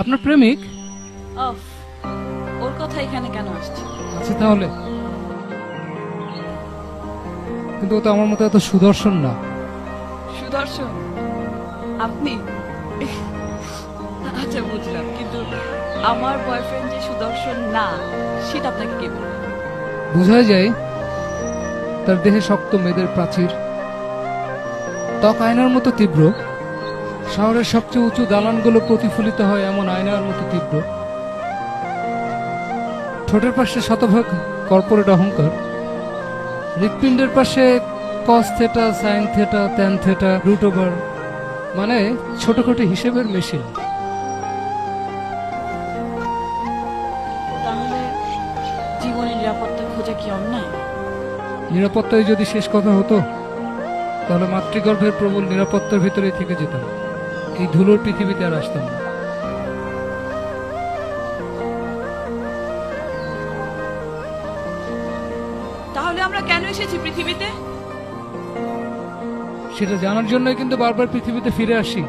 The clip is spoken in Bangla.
আপনার প্রেমিক? অফ ওর কথা এখানে কেন আসছে? আছে তাহলে। কিন্তু ও তো আমার মতো এত সুদর্শন না। সুদর্শন? আপনি? আচ্ছা বুঝলাম। কিন্তু আমার বয়ফ্রেন্ড যে সুদর্শন না সেটা আপনাকে কে বলল বোঝা যায় তার দেহে শক্ত মেয়েদের প্রাচীর। ত্বক আয়নার মতো তীব্র। শহরের সবচেয়ে উঁচু দালানগুলো প্রতিফলিত হয় এমন আয়নার মতো তীব্র। ঠোঁটের পাশে শতভাগ কর্পোরেট অহংকার। হৃৎপিণ্ডের পাশে cos theta sine theta tan theta root over মানে ছোটখাটো হিসেবের মেশিন জীবনের নিরাপত্তা খোঁজা কি অন্যায়? নিরাপত্তায় যদি শেষ কথা হতো তাহলে মাতৃগর্ভের প্রবল নিরাপত্তার ভিতরেই থেকে যেতাম। এই ধুলোর পৃথিবীতে আর আসতাম না। তাহলে আমরা কেন এসেছি পৃথিবীতে? সেটা জানার জন্যই কিন্তু বারবার পৃথিবীতে ফিরে আসি।